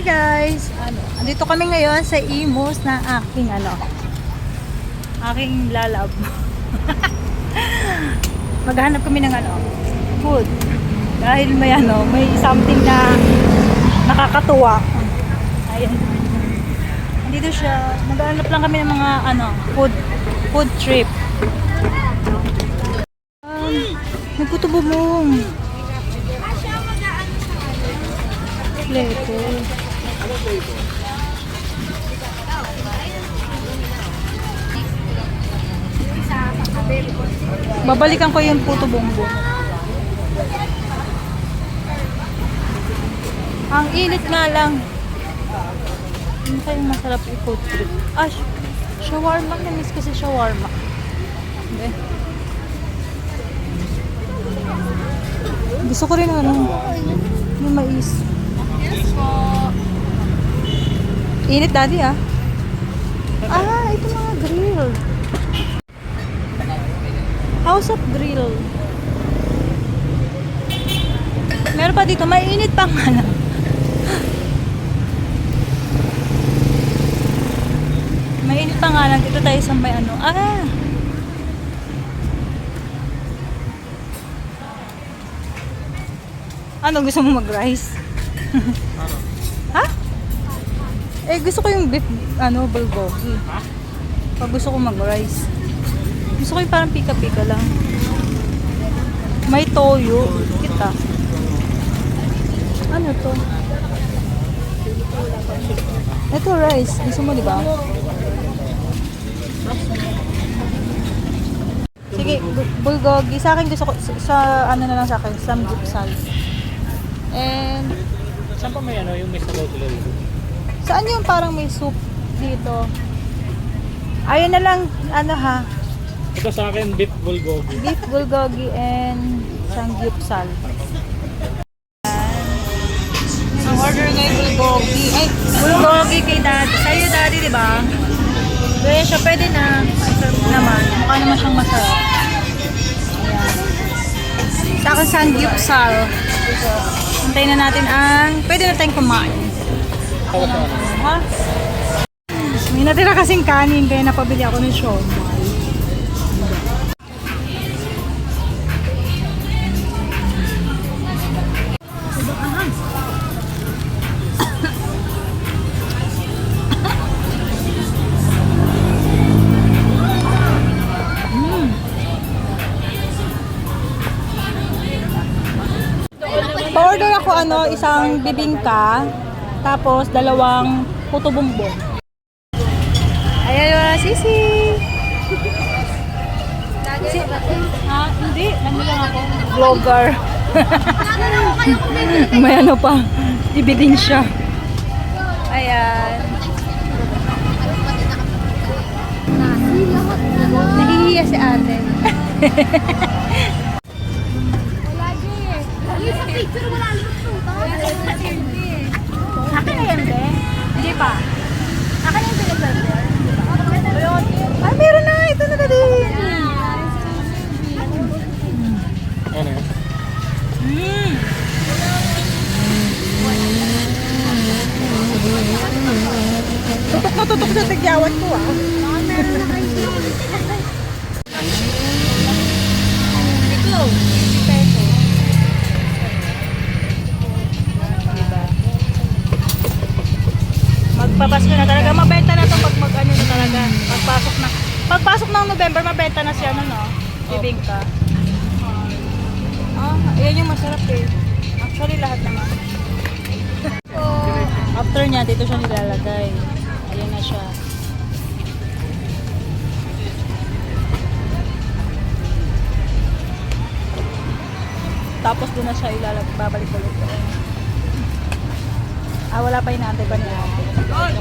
Hi guys! Ano, andito kami ngayon sa Imus na aking ano, aking lalab. Maghanap kami ng ano, food. Dahil may ano, may something na nakakatuwa. Ayan. Andito siya. Maghanap lang kami ng mga ano, food food trip. Um, nagkutubumong. Leto. Babalikan ko yung puto bongbo. Ang init nga lang. Ano kayong masarap i-food trip? Ah, sh- shawarma. Namiss kasi shawarma. Hindi. Gusto ko rin ano, yung mais. Init daddy ah. Ah, ito mga grill. House of Grill. Meron pa dito, mainit pa nga lang. Mainit pa nga lang. Dito tayo sa may ano. Ah! Ano, gusto mo mag-rice? ha? Eh, gusto ko yung beef, ano, bulgogi. Pag gusto ko mag-rice. Gusto ko yung parang pika-pika lang. May toyo. Kita. Ano to? Ito rice. Gusto mo, di ba? Sige, bu- bulgogi. Sa akin gusto ko, sa, sa ano na lang sa akin, samgyeopsal. And, Saan pa may ano, yung may sabaw tuloy? Saan yung parang may soup dito? Ayun na lang, ano ha, Ito sa akin, beef bulgogi. beef bulgogi and samgyeopsal. Ang order ngayon bulgogi. Ay, bulgogi kay daddy. Sa'yo daddy, di ba? Kaya siya pwede na. Naman. Mukha naman siyang masarap. Ayan. Sa akin samgyeopsal. Hintayin na natin ang... Pwede na tayong kumain. Ha? May natira kasing kanin kaya napabili ako ng siomay. Pa-order ako ano, isang bibingka, tapos dalawang puto bumbong. Ayan yung sisi. Si, ha? Hindi. Ano lang ako? Vlogger. May ano pa. Ebidensya. Ayan. Nahihiya si ate. Akin na yan, be? Hindi pa. Akin yung pinag-order. Ay, meron na. Ito na din. Ano yun? Mm. Tutok na tutok sa tigyawan ko ah. 50 peso. Diba? Magpapasko na talaga. Mabenta na to pag mag ano na talaga. Pagpasok na. Pagpasok ng November, mabenta na siya no, no? Bibingka. Ah, ayan yung masarap eh. Actually, lahat naman. After niya, dito siya nilalagay. Tapos doon na siya ilalagay, babalik ulit. Ah, wala pa inaantay ba ni ate? Ay,